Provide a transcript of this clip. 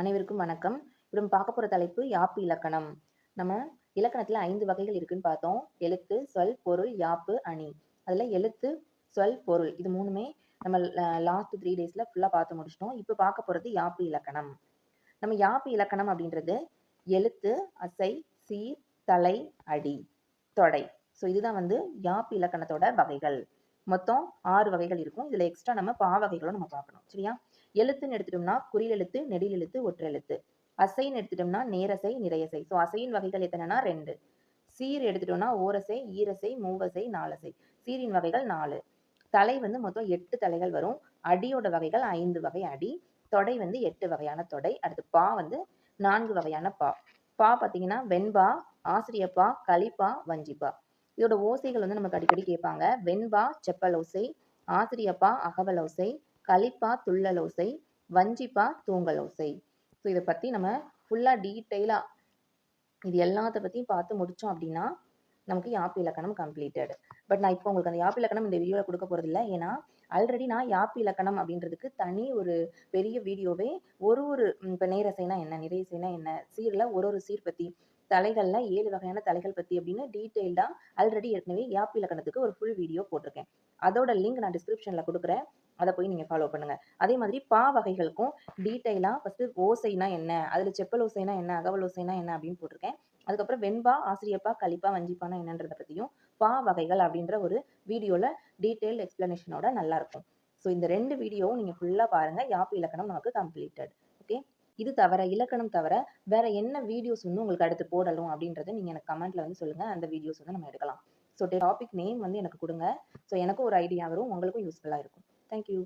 அனைவருக்கும் வணக்கம். இப்போ பார்க்க போகிற தலைப்பு யாப்பு இலக்கணம். நம்ம இலக்கணத்தில் ஐந்து வகைகள் இருக்குன்னு பார்த்தோம். எழுத்து சொல் பொருள் யாப்பு அணி. அதில் எழுத்து சொல் பொருள் இது மூணுமே நம்ம லாஸ்ட் த்ரீ டேஸில் ஃபுல்லாக பார்த்து முடிச்சிட்டோம். இப்போ பார்க்க போகிறது யாப்பு இலக்கணம். நம்ம யாப்பு இலக்கணம் அப்படின்றது எழுத்து அசை சீர் தலை அடி தொடை. ஸோ இதுதான் வந்து யாப்பு இலக்கணத்தோட வகைகள். மொத்தம் ஆறு வகைகள் இருக்கும். இதில் எக்ஸ்ட்ரா நம்ம பா வகைகளும் நம்ம பார்க்கணும். சரியா? எழுத்துன்னு எடுத்துட்டோம்னா குறில் எழுத்து நெடில் எழுத்து ஒற்றெழுத்து அசைன்னு எடுத்துட்டோம்னா நேரசை நிறையசை. ஸோ அசையின் வகைகள் எத்தனைனா? ரெண்டு. சீர் எடுத்துட்டோம்னா ஓரசை ஈரசை மூவசை நாலசை. சீரின் வகைகள் நாலு. தலை வந்து மொத்தம் எட்டு தலைகள் வரும். அடியோட வகைகள் ஐந்து வகை அடி. தொடை வந்து எட்டு வகையான தொடை. அடுத்து பா வந்து நான்கு வகையான பா. பா பார்த்தீங்கன்னா வெண்பா ஆசிரியப்பா களிப்பா வஞ்சிப்பா. இதோட ஓசைகள் வந்து நமக்கு அடிக்கடி கேட்பாங்க. வெண்பா செப்பல் ஓசை ஆசிரியப்பா அகவல் ஓசை களிப்பா துள்ளல் ஓசை வஞ்சிப்பா தூங்கல் ஓசை ஸோ இதை பற்றி நம்ம ஃபுல்லாக டீட்டெயிலாக இது எல்லாத்த பற்றியும் பார்த்து முடித்தோம் அப்படின்னா நமக்கு யாப்பு இலக்கணம் கம்ப்ளீட்டட் பட் நான் இப்போ உங்களுக்கு அந்த யாப்பு இலக்கணம் இந்த வீடியோவில் கொடுக்க போகிறதில்ல ஏன்னா ஆல்ரெடி நான் யாப்பு இலக்கணம் அப்படின்றதுக்கு தனி ஒரு பெரிய வீடியோவே ஒரு ஒரு இப்போ நேரசைனா என்ன நிறையசைனா என்ன சீரில் ஒரு ஒரு சீர் பற்றி தலைகளில் ஏழு வகையான தலைகள் பற்றி அப்படின்னு டீட்டெயில்டாக ஆல்ரெடி ஏற்கனவே யாப்பு இலக்கணத்துக்கு ஒரு ஃபுல் வீடியோ போட்டிருக்கேன். அதோட லிங்க் நான் டிஸ்கிரிப்ஷனில் கொடுக்குறேன். அதை போய் நீங்கள் ஃபாலோ பண்ணுங்கள் அதே மாதிரி பா வகைகளுக்கும் டீட்டெயிலாக ஃபஸ்ட்டு ஓசைனா என்ன அதில் செப்பல் ஓசைனா என்ன அகவல் ஓசைனா என்ன அப்படின்னு போட்டிருக்கேன். அதுக்கப்புறம் வெண்பா ஆசிரியப்பா கலிப்பா வஞ்சிப்பானா என்னன்றதை பற்றியும் பா வகைகள் அப்படின்ற ஒரு வீடியோவில் டீட்டெயில் எக்ஸ்ப்ளனேஷனோட நல்லாயிருக்கும் ஸோ இந்த ரெண்டு வீடியோவும் நீங்கள் ஃபுல்லாக பாருங்கள் யாப்பு இலக்கணம் நமக்கு கம்ப்ளீட்டட் ஓகே இது தவிர இலக்கணம் தவிர வேற என்ன வீடியோஸ் வந்து உங்களுக்கு அடுத்து போடணும் அப்படின்றத நீங்கள் எனக்கு கமெண்ட்ல வந்து சொல்லுங்கள் அந்த வீடியோஸ் வந்து நம்ம எடுக்கலாம். ஸோ டாபிக் நேம் வந்து எனக்கு கொடுங்க. ஸோ எனக்கும் ஒரு ஐடியா வரும். உங்களுக்கும் யூஸ்ஃபுல்லாக இருக்கும். தேங்க்யூ